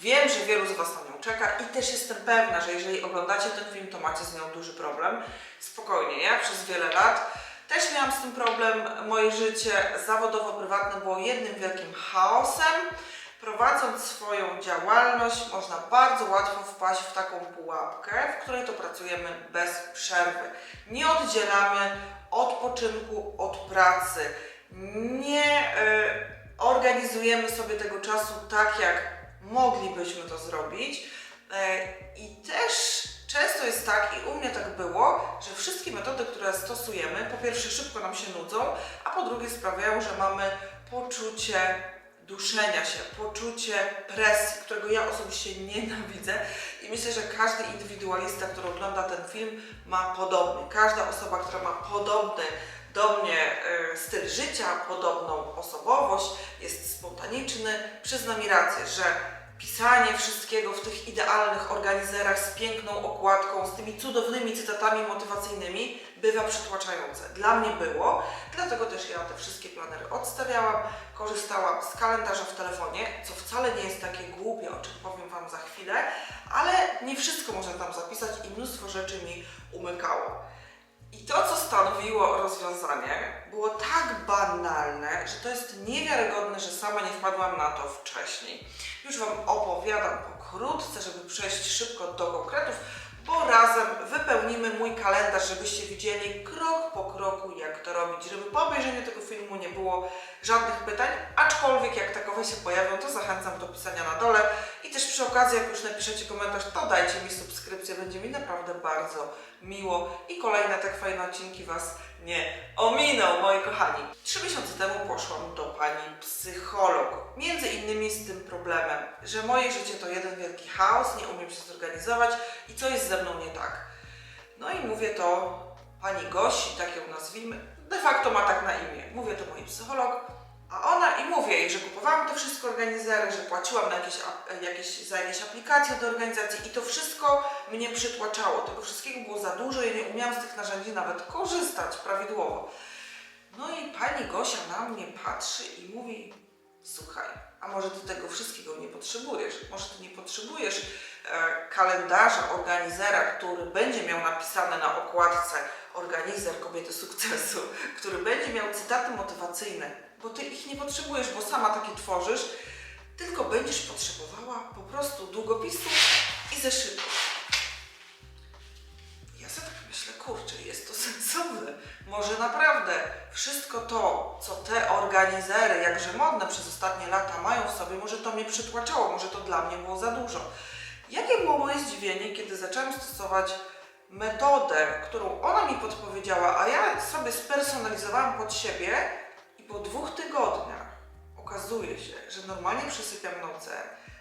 Wiem, że wielu z Was na nią czeka i też jestem pewna, że jeżeli oglądacie ten film, to macie z nią duży problem. Spokojnie, ja przez wiele lat też miałam z tym problem. Moje życie zawodowo-prywatne było jednym wielkim chaosem. Prowadząc swoją działalność, można bardzo łatwo wpaść w taką pułapkę, w której to pracujemy bez przerwy. Nie oddzielamy odpoczynku od pracy. Nie y, organizujemy sobie tego czasu tak, jak moglibyśmy to zrobić. E, I też często jest tak, i u mnie tak było, że wszystkie metody, które stosujemy, po pierwsze szybko nam się nudzą, a po drugie sprawiają, że mamy poczucie duszenia się, poczucie presji, którego ja osobiście nienawidzę i myślę, że każdy indywidualista, który ogląda ten film ma podobny. Każda osoba, która ma podobny do mnie e, styl życia, podobną osobowość, jest spontaniczny, przyzna mi rację, że pisanie wszystkiego w tych idealnych organizerach z piękną okładką, z tymi cudownymi cytatami motywacyjnymi bywa przytłaczające. Dla mnie było, dlatego też ja te wszystkie planery odstawiałam, korzystałam z kalendarza w telefonie, co wcale nie jest takie głupie, o czym powiem Wam za chwilę, ale nie wszystko można tam zapisać i mnóstwo rzeczy mi umykało. I to, co stanowiło rozwiązanie, było tak banalne, że to jest niewiarygodne, że sama nie wpadłam na to wcześniej. Już Wam opowiadam pokrótce, żeby przejść szybko do konkretów, bo razem wypełnimy mój kalendarz, żebyście widzieli krok po kroku, jak to robić, żeby po obejrzeniu tego filmu nie było żadnych pytań, aczkolwiek jak takowe się pojawią, to zachęcam do pisania na dole. I też przy okazji, jak już napiszecie komentarz, to dajcie mi subskrypcję, będzie mi naprawdę bardzo miło. I kolejne tak fajne odcinki Was nie ominą, moi kochani. Trzy miesiące temu poszłam do pani psycholog. Między innymi z tym problemem, że moje życie to jeden wielki chaos, nie umiem się zorganizować i co jest ze mną nie tak. No i mówię to pani Gosi, tak ją nazwijmy, de facto ma tak na imię. Mówię to mojej psycholog, a ona i mówię jej, że kupowałam te wszystkie organizery, że płaciłam na jakieś, jakieś, za jakieś aplikacje do organizacji i to wszystko mnie przytłaczało. Tego wszystkiego było za dużo, ja nie umiałam z tych narzędzi nawet korzystać prawidłowo. No i pani Gosia na mnie patrzy i mówi: Słuchaj, a może ty tego wszystkiego nie potrzebujesz? Może ty nie potrzebujesz e, kalendarza, organizera, który będzie miał napisane na okładce organizer kobiety sukcesu, który będzie miał cytaty motywacyjne, bo ty ich nie potrzebujesz, bo sama takie tworzysz, tylko będziesz potrzebowała po prostu długopisu i zeszytów. Ja sobie tak myślę, kurczę, jest to sensowne. Może naprawdę wszystko to, co te organizery, jakże modne przez ostatnie lata mają w sobie, może to mnie przytłaczało, może to dla mnie było za dużo. Jakie było moje zdziwienie, kiedy zaczęłam stosować metodę, którą ona mi podpowiedziała, a ja sobie spersonalizowałam pod siebie po dwóch tygodniach okazuje się, że normalnie przesypiam noce,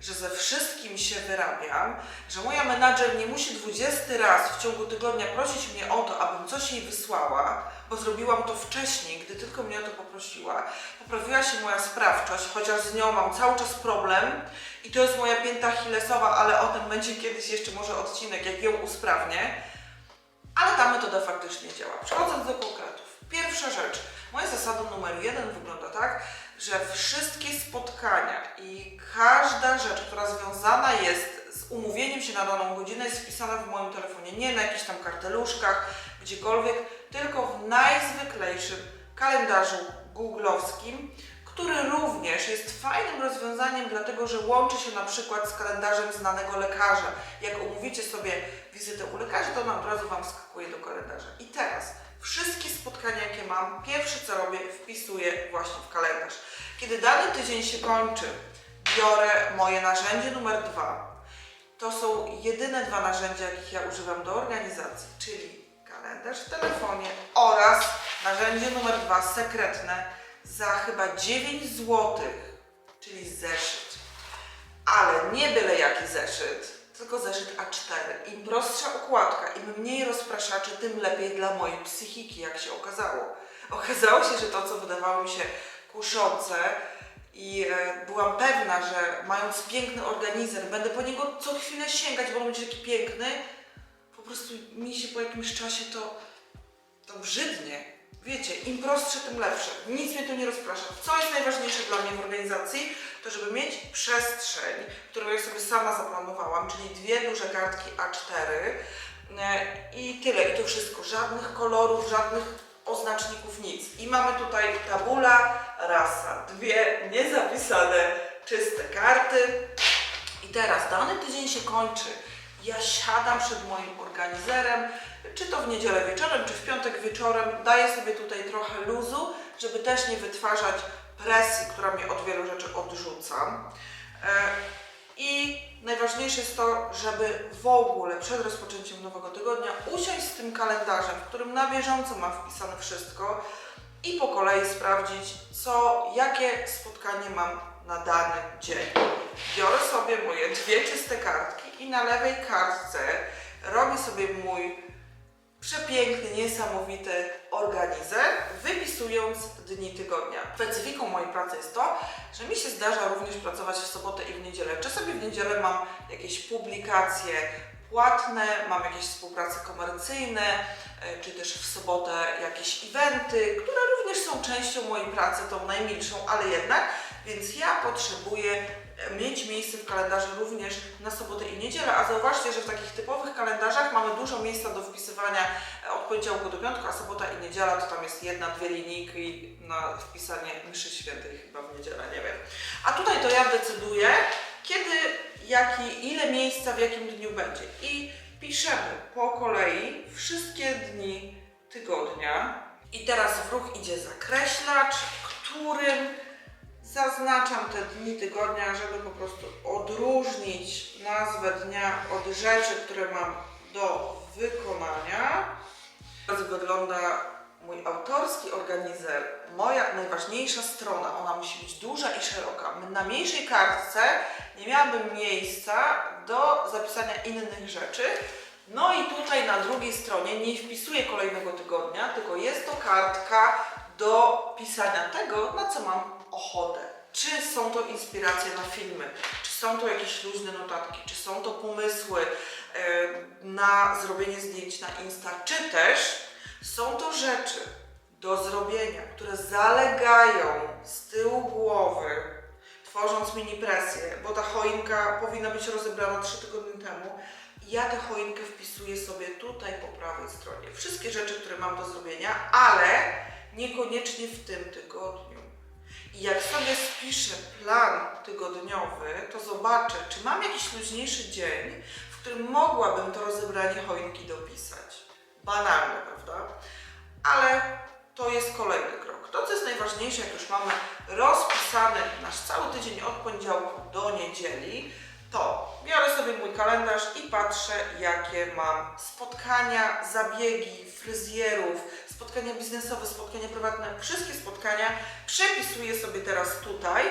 że ze wszystkim się wyrabiam, że moja menadżer nie musi 20 raz w ciągu tygodnia prosić mnie o to, abym coś jej wysłała, bo zrobiłam to wcześniej, gdy tylko mnie o to poprosiła. Poprawiła się moja sprawczość, chociaż z nią mam cały czas problem i to jest moja pięta achillesowa, ale o tym będzie kiedyś jeszcze może odcinek, jak ją usprawnię. Ale ta metoda faktycznie działa. Przechodząc do konkretów. Pierwsza rzecz. Moja zasada numer jeden wygląda tak, że wszystkie spotkania i każda rzecz, która związana jest z umówieniem się na daną godzinę jest wpisana w moim telefonie. Nie na jakichś tam karteluszkach, gdziekolwiek, tylko w najzwyklejszym kalendarzu googlowskim, który również jest fajnym rozwiązaniem, dlatego że łączy się na przykład z kalendarzem znanego lekarza. Jak umówicie sobie wizytę u lekarza, to ona od razu Wam skakuje do kalendarza. I teraz wszystkie spotkania, jakie mam, pierwsze co robię, wpisuję właśnie w kalendarz. Kiedy dany tydzień się kończy, biorę moje narzędzie numer dwa. To są jedyne dwa narzędzia, jakich ja używam do organizacji, czyli kalendarz w telefonie oraz narzędzie numer dwa, sekretne, za chyba 9 zł, czyli zeszyt. Ale nie byle jaki zeszyt, tylko zeszyt A4. Im prostsza okładka, im mniej rozpraszaczy, tym lepiej dla mojej psychiki, jak się okazało. Okazało się, że to, co wydawało mi się kuszące i e, byłam pewna, że mając piękny organizer, będę po niego co chwilę sięgać, bo on będzie taki piękny, po prostu mi się po jakimś czasie to, to brzydnie wiecie, im prostsze, tym lepsze. Nic mnie tu nie rozprasza. Co jest najważniejsze dla mnie w organizacji, to żeby mieć przestrzeń, którą ja sobie sama zaplanowałam, czyli dwie duże kartki A4 e, i tyle. I to wszystko. Żadnych kolorów, żadnych oznaczników, nic. I mamy tutaj tabula rasa. Dwie niezapisane, czyste karty. I teraz dany tydzień się kończy. Ja siadam przed moim organizerem, czy to w niedzielę wieczorem, czy w piątek wieczorem, daję sobie tutaj trochę luzu, żeby też nie wytwarzać presji, która mnie od wielu rzeczy odrzuca. E, I najważniejsze jest to, żeby w ogóle przed rozpoczęciem nowego tygodnia usiąść z tym kalendarzem, w którym na bieżąco mam wpisane wszystko i po kolei sprawdzić, co, jakie spotkanie mam na dany dzień. Biorę sobie moje dwie czyste kartki i na lewej kartce robię sobie mój przepiękny, niesamowity organizer, wypisując dni tygodnia. Specyfiką mojej pracy jest to, że mi się zdarza również pracować w sobotę i w niedzielę. Czasami w niedzielę mam jakieś publikacje płatne, mam jakieś współprace komercyjne, e, czy też w sobotę jakieś eventy, które również są częścią mojej pracy, tą najmilszą, ale jednak, więc ja potrzebuję mieć miejsce w kalendarzu również na sobotę i niedzielę, a zauważcie, że w takich typowych kalendarzach mamy dużo miejsca do wpisywania e, od poniedziałku do piątku, a sobota i niedziela to tam jest jedna, dwie linijki na wpisanie mszy świętej chyba w niedzielę, nie wiem. A tutaj to ja decyduję, kiedy, jaki, ile miejsca w jakim dniu będzie. I piszemy po kolei wszystkie dni tygodnia. I teraz w ruch idzie zakreślacz, którym zaznaczam te dni tygodnia, żeby po prostu odróżnić nazwę dnia od rzeczy, które mam do wykonania. Tak wygląda mój autorski organizer. Moja najważniejsza strona, ona musi być duża i szeroka. Na mniejszej kartce nie miałabym miejsca do zapisania innych rzeczy. No i tutaj na drugiej stronie nie wpisuję kolejnego tygodnia, tylko jest to kartka do pisania tego, na co mam ochotę. Czy są to inspiracje na filmy, czy są to jakieś luźne notatki, czy są to pomysły e, na zrobienie zdjęć na Insta, czy też są to rzeczy do zrobienia, które zalegają z tyłu głowy, tworząc mini presję, bo ta choinka powinna być rozebrana 3 tygodnie temu. Ja tę choinkę wpisuję sobie tutaj po prawej stronie. Wszystkie rzeczy, które mam do zrobienia, ale niekoniecznie w tym tygodniu. I jak sobie spiszę plan tygodniowy, to zobaczę, czy mam jakiś luźniejszy dzień, w którym mogłabym to rozebranie choinki dopisać. Banalne, prawda? Ale to jest kolejny krok. To, co jest najważniejsze, jak już mamy rozpisany nasz cały tydzień od poniedziałku do niedzieli, to biorę sobie mój kalendarz i patrzę, jakie mam spotkania, zabiegi, fryzjerów, spotkania biznesowe, spotkania prywatne, wszystkie spotkania przepisuję sobie teraz tutaj.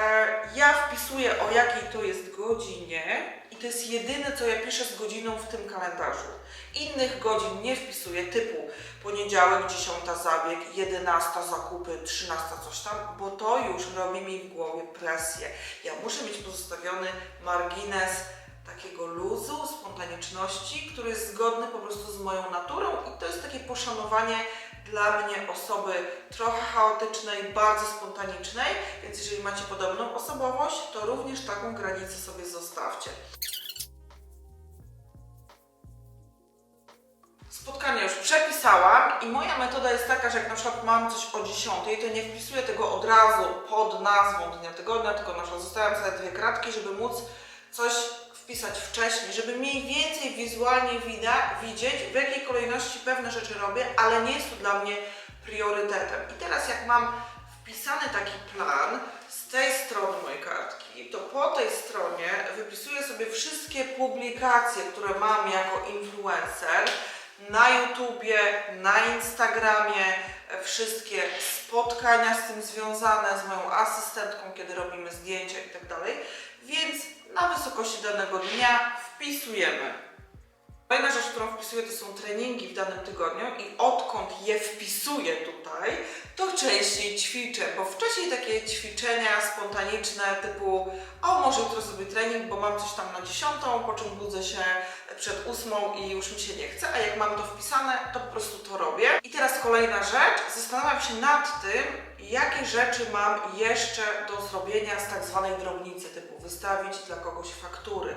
E, Ja wpisuję o jakiej to jest godzinie i to jest jedyne, co ja piszę z godziną w tym kalendarzu. Innych godzin nie wpisuję, typu poniedziałek 10 zabieg, 11 zakupy, 13 coś tam, bo to już robi mi w głowie presję. Ja muszę mieć pozostawiony margines takiego luzu, spontaniczności, który jest zgodny po prostu z moją naturą i to jest takie poszanowanie dla mnie osoby trochę chaotycznej, bardzo spontanicznej, więc jeżeli macie podobną osobowość, to również taką granicę sobie zostawcie. Spotkania już przepisałam i moja metoda jest taka, że jak na przykład mam coś o 10, to nie wpisuję tego od razu pod nazwą dnia tygodnia, tylko na przykład zostawiam sobie dwie kratki, żeby móc coś wpisać wcześniej, żeby mniej więcej wizualnie wida, widzieć, w jakiej kolejności pewne rzeczy robię, ale nie jest to dla mnie priorytetem. I teraz jak mam wpisany taki plan z tej strony mojej kartki, to po tej stronie wypisuję sobie wszystkie publikacje, które mam jako influencer na YouTubie, na Instagramie, wszystkie spotkania z tym związane z moją asystentką, kiedy robimy zdjęcia i tak dalej. Więc na wysokości danego dnia wpisujemy. Kolejna rzecz, którą wpisuję, to są treningi w danym tygodniu i odkąd je wpisuję tutaj, to częściej ćwiczę, bo wcześniej takie ćwiczenia spontaniczne typu o może jutro zrobię trening, bo mam coś tam na dziesiątą, po czym budzę się przed ósmą i już mi się nie chce, a jak mam to wpisane, to po prostu to robię. I teraz kolejna rzecz, zastanawiam się nad tym, jakie rzeczy mam jeszcze do zrobienia z tak zwanej drobnicy, typu wystawić dla kogoś faktury,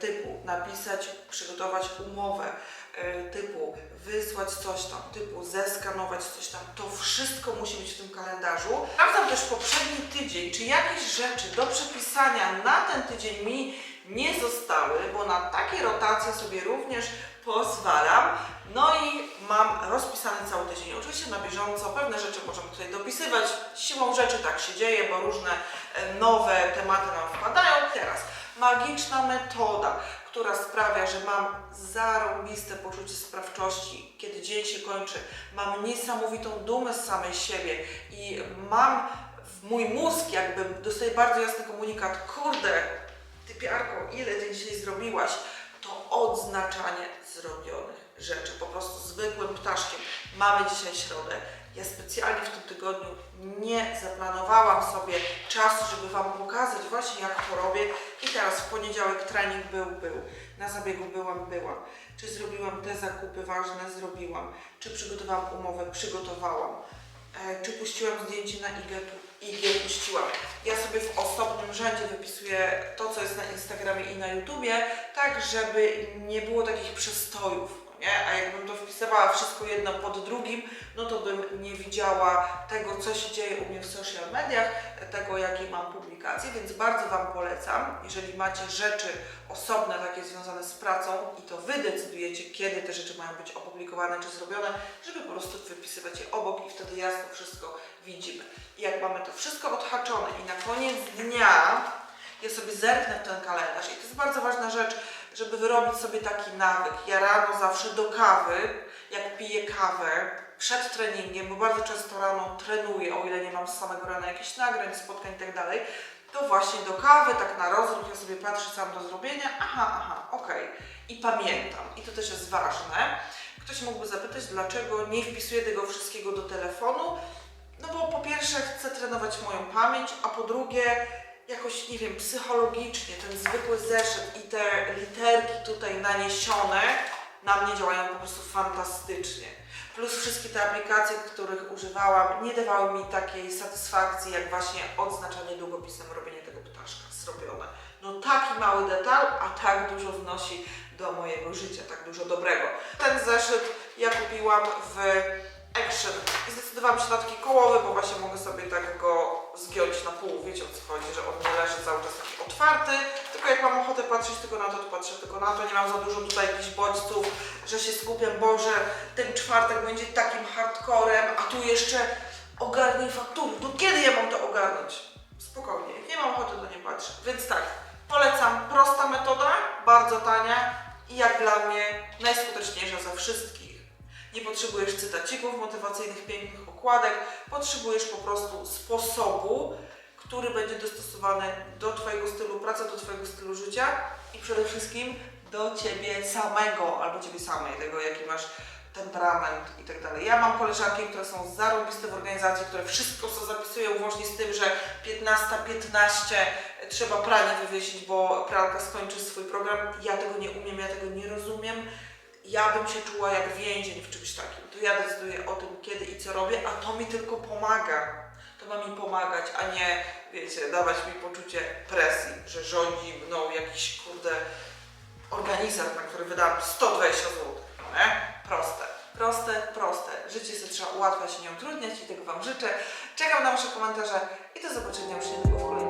typu napisać, przygotować umowę, e, typu wysłać coś tam, typu zeskanować coś tam. To wszystko musi być w tym kalendarzu. Sprawdzam też poprzedni tydzień, czy jakieś rzeczy do przepisania na ten tydzień mi nie zostały, bo na takie rotacje sobie również pozwalam. No i mam rozpisany cały tydzień. Oczywiście na bieżąco pewne rzeczy możemy tutaj dopisywać. Siłą rzeczy tak się dzieje, bo różne e, nowe tematy nam wpadają. Teraz magiczna metoda, która sprawia, że mam zarąbiste poczucie sprawczości, kiedy dzień się kończy. Mam niesamowitą dumę z samej siebie i mam w mój mózg jakby dostaje bardzo jasny komunikat, kurde, ty Piarko, ile ty dzisiaj zrobiłaś? To odznaczanie zrobionych rzeczy, po prostu zwykłym ptaszkiem. Mamy dzisiaj środę. Ja specjalnie w tym tygodniu nie zaplanowałam sobie czasu, żeby Wam pokazać właśnie jak to robię. I teraz w poniedziałek trening był, był. Na zabiegu byłam, byłam. Czy zrobiłam te zakupy ważne? Zrobiłam. Czy przygotowałam umowę? Przygotowałam. E, czy puściłam zdjęcie na IG? IG puściłam. Ja sobie w osobnym rzędzie wypisuję to, co jest na Instagramie i na YouTubie, tak żeby nie było takich przestojów, nie? A jakbym to wpisywała wszystko jedno pod drugim, no to bym nie widziała tego, co się dzieje u mnie w social mediach, tego, jakie mam publikacje, więc bardzo Wam polecam, jeżeli macie rzeczy osobne, takie związane z pracą i to Wy decydujecie, kiedy te rzeczy mają być opublikowane czy zrobione, żeby po prostu wypisywać je obok i wtedy jasno wszystko widzimy. I jak mamy to wszystko odhaczone i na koniec dnia ja sobie zerknę w ten kalendarz i to jest bardzo ważna rzecz, żeby wyrobić sobie taki nawyk. Ja rano zawsze do kawy, jak piję kawę przed treningiem, bo bardzo często rano trenuję, o ile nie mam z samego rana jakichś nagrań, spotkań i tak to właśnie do kawy, tak na rozruch, ja sobie patrzę co mam do zrobienia, aha, aha, okej. I pamiętam. I to też jest ważne. Ktoś mógłby zapytać, dlaczego nie wpisuję tego wszystkiego do telefonu, no bo po pierwsze chcę trenować moją pamięć, a po drugie jakoś, nie wiem, psychologicznie ten zwykły zeszyt i te literki tutaj naniesione na mnie działają po prostu fantastycznie. Plus wszystkie te aplikacje, których używałam, nie dawały mi takiej satysfakcji, jak właśnie odznaczanie długopisem, robienie tego ptaszka zrobione. No taki mały detal, a tak dużo wnosi do mojego życia, tak dużo dobrego. Ten zeszyt ja kupiłam w Action. I zdecydowałam się na taki kołowy, bo właśnie mogę sobie tak go zgiąć na pół, wiecie o co chodzi, że on nie leży cały czas taki otwarty, tylko jak mam ochotę patrzeć tylko na to, to patrzę tylko na to, nie mam za dużo tutaj jakichś bodźców, że się skupiam, Boże, ten czwartek będzie takim hardcorem, a tu jeszcze ogarnij faktury, to kiedy ja mam to ogarnąć? Spokojnie, jak nie mam ochoty, to nie patrzę, więc tak, polecam, prosta metoda, bardzo tania i jak dla mnie najskuteczniejsza ze wszystkich. Nie potrzebujesz cytacików motywacyjnych, pięknych okładek, potrzebujesz po prostu sposobu, który będzie dostosowany do Twojego stylu pracy, do Twojego stylu życia i przede wszystkim do Ciebie samego albo Ciebie samej, tego jaki masz temperament i tak dalej. Ja mam koleżanki, które są zarobiste w organizacji, które wszystko co zapisują, łącznie z tym, że 15.15 trzeba pranie wywiesić, bo pralka skończy swój program. Ja tego nie umiem, ja tego nie rozumiem ja bym się czuła jak więzień w czymś takim. To ja decyduję o tym, kiedy i co robię, a to mi tylko pomaga. To ma mi pomagać, a nie, wiecie, dawać mi poczucie presji, że rządzi mną jakiś, kurde, organizm, na który wydałam 120 zł. Nie? Proste. Proste, proste. Życie sobie trzeba ułatwiać, nie utrudniać i tego Wam życzę. Czekam na Wasze komentarze i do zobaczenia już niedługo w kolejnym.